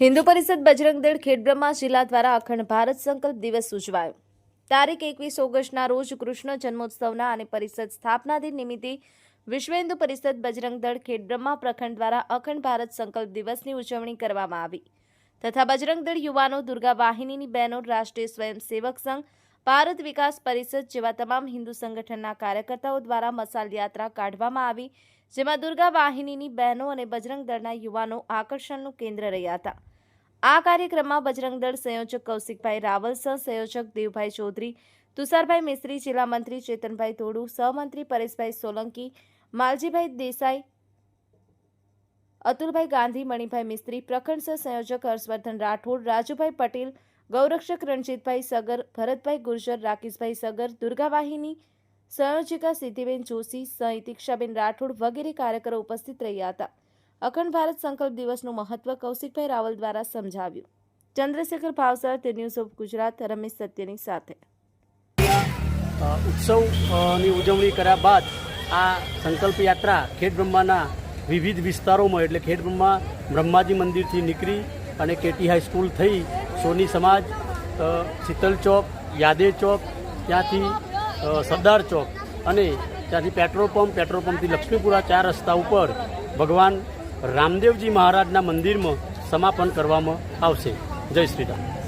હિન્દુ પરિષદ બજરંગ દળ ખેડબ્રહ્મા જિલ્લા દ્વારા અખંડ ભારત સંકલ્પ દિવસ ઉજવાયો. તારીખ એકવીસ ઓગસ્ટના રોજ કૃષ્ણ જન્મોત્સવના અને પરિષદ સ્થાપના દિન નિમિત્તે વિશ્વ હિન્દુ પરિષદ બજરંગ દળ ખેડબ્રહ્મા પ્રખંડ દ્વારા અખંડ ભારત સંકલ્પ દિવસની ઉજવણી કરવામાં આવી. તથા બજરંગ દળ યુવાનો, દુર્ગા વાહિનીની બહેનો, રાષ્ટ્રીય સ્વયંસેવક સંઘ, ભારત વિકાસ પરિષદ જેવા તમામ હિન્દુ સંગઠનના કાર્યકર્તાઓ દ્વારા મસાલ યાત્રા કાઢવામાં આવી, જેમાં દુર્ગા વાહિનીની બહેનો અને બજરંગ દળના યુવાનો આકર્ષણનું કેન્દ્ર રહ્યા હતા. આ કાર્યક્રમમાં બજરંગ દળ સંયોજક કૌશિકભાઈ રાવલ સહ સંયોજક દેવભાઈ ચૌધરી, તુષારભાઈ મિસ્ત્રી, જિલ્લા મંત્રી ચેતનભાઈ ધોડુ સહમંત્રી પરેશભાઈ સોલંકી, માલજીભાઈ દેસાઈ, અતુલભાઈ ગાંધી, મણિભાઈ મિસ્ત્રી, પ્રખંડ સંયોજક હર્ષવર્ધન રાઠોડ, રાજુભાઈ પટેલ, ગૌરક્ષક રણજીતભાઈ સગર, ભરતભાઈ ગુર્જર, રાકેશભાઈ સગર, દુર્ગાવાહિની, સંયોજિકા સિદ્ધિબેન જોશી, સહિત તિક્ષાબેન રાઠોડ વગેરે કાર્યકરો ઉપસ્થિત રહ્યા હતા. અખંડ ભારત સંકલ્પ દિવસનું મહત્વ કૌશિકભાઈ રાવલ દ્વારા સમજાવ્યું. ચંદ્રશેખર ભાવસર, તે ન્યૂઝ ઓફ ગુજરાત રમેશ સત્યની સાથે. ઉત્સવની ઉજવણી કર્યા બાદ આ સંકલ્પ યાત્રા ખેડ બ્રહ્માના વિવિધ વિસ્તારોમાં, એટલે ખેડ બ્રહ્મા બ્રહ્માજી મંદિરથી નીકળી અને કેટી હાઈસ્કૂલ થઈ, સોની સમાજ શીતલ ચોક, યાદે ચોક, ત્યાંથી સરદાર ચોક અને ત્યાંથી પેટ્રોલ પંપ, પેટ્રોલ પંપથી લક્ષ્મીપુરા ચાર રસ્તા ઉપર ભગવાન રામદેવજી મહારાજના મંદિરમાં સમાપન કરવામાં આવશે. જય શ્રી રામ.